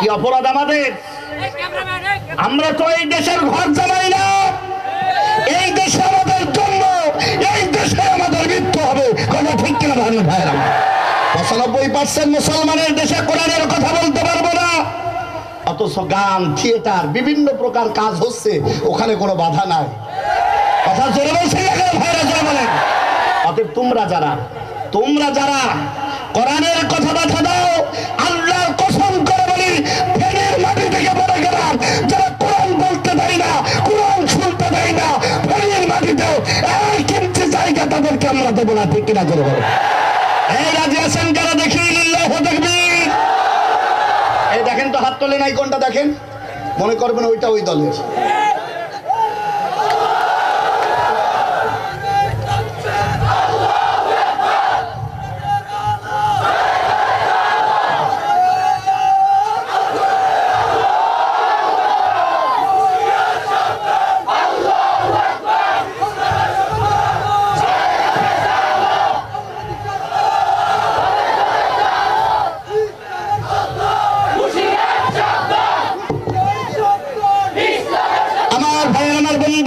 কি অপরাধ আমাদের? আমরা তো এই দেশের ঘর জামাই না। এই দেশে আমাদের জন্য এই দেশে আমাদের মৃত্যু হবে। কথা ঠিক কিনা ভাই ভাইরা পঁচানব্বই পার্সেন্ট মুসলমানের দেশে কোরআনের কথা বলতে পারব না। অথচ গান, থিয়েটার, বিভিন্ন প্রকার কাজ হচ্ছে, ওখানে কোনো বাধা নাই। কথা জোরে বলছেন না ভাইরা জোরে বলেন। অতএব তোমরা যারা তোমরা যারা কোরআনের কথা বাধা দাও জায়গা তাদেরকে আমরা দেবো না, ঠিক কিনা করে এই রাজি আছেন কারা দেখি দেখেন তো হাত তোলে নাই কোনটা দেখেন। মনে করবেন ওইটা ওই দলের।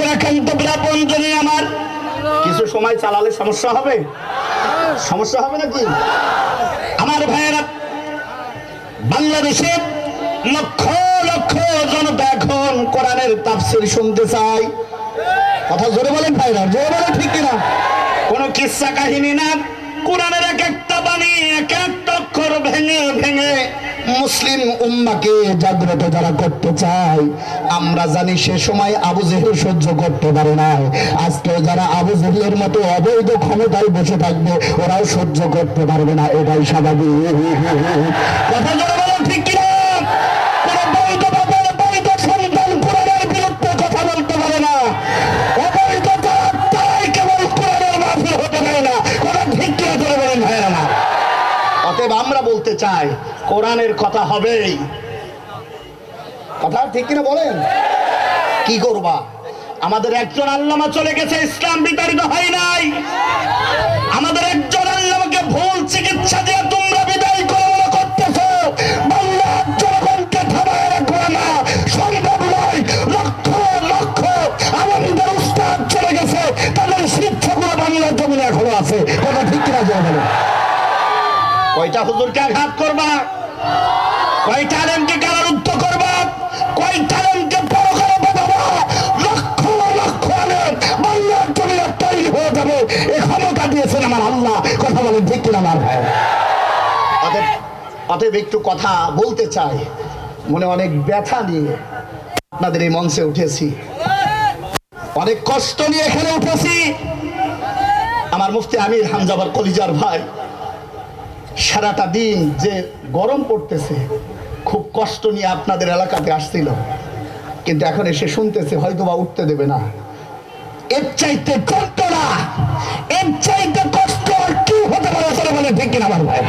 আমার বন্ধুরা আমার। কিছু সময় চালালে সমস্যা হবে? সমস্যা হবে নাকি? আমার ভাইয়েরা বাংলাদেশে লক্ষ লক্ষ জনতা এখন কোরআনের তাফসির শুনতে চাই। কথা জোরে বলেন ভাইরা জোরে বলেন ঠিক কিনা? কোনো কিসসা কাহিনী না? কোরআনের এক একটা বাণী এক একটা অক্ষর ভেঙে ভেঙে মুসলিম উম্মাকে জাগ্রত যারা করতে চায়, আমরা জানি সে সময় আবু জেহেল সহ্য করতে পারে না আজকেও যারা আবু জেহেলের মতো অবৈধ ক্ষমতায় বসে থাকবে, ওরাও সহ্য করতে পারবে না, এটাই স্বাভাবিক। কথা চাই কোরআনের কথা হবেই। কথা ঠিক কিনা বলেন? কি করবা? আমাদের একজন আল্লামা চলে গেছে, ইসলাম বিতাড়িত হয় নাই। আমাদের একজন আল্লামাকে ভুল চিকিৎসা দিয়ে তোমরা বিদায় করে করতেছো। না। তাদের শিক্ষকরা বাংলার জমিনে এখনও আছে। কথা ঠিক জয় বলেন? কয়টা হুজুরকে আঘাত করবা? কয়টা আলেমকে কারারুদ্ধ করবা? কয়টা আলেমকে বড় করে বাবা লক্ষ লক্ষ আলেম বাংলার জমিনে তৈরি হয়ে যাবে। এই ক্ষমতা দিয়েছেন আমার আল্লাহ। কথা বলেন, ঠিক কিনা আমার? ভাই অতএব অতএব একটু কথা বলতে চাই। মনে অনেক ব্যথা নিয়ে আপনাদের এই মঞ্চে উঠেছি। অনেক কষ্ট নিয়ে এখানে উঠেছি। আমার মুফতি আমির হামজাবার কলিজার ভাই। সারাটা দিন যে গরম পড়তেছে, খুব কষ্ট নিয়ে আপনাদের এলাকাতে আসছিল। কিন্তু এখন এসে শুনতেছে হয়তো বা উঠতে দেবে না। এর চাইতে না এর চাইতে কষ্ট আর কি হতে পারে বলে ঠিক কিনা আমার ভাই?